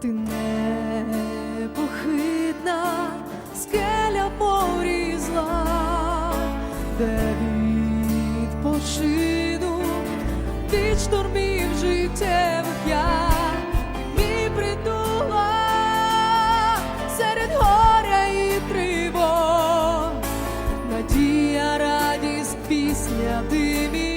ти непохитна скеля в морі зла, де відпочину від штормів життєвих я, мій притула серед горя і тривог, надія, радість, пісня, ти мій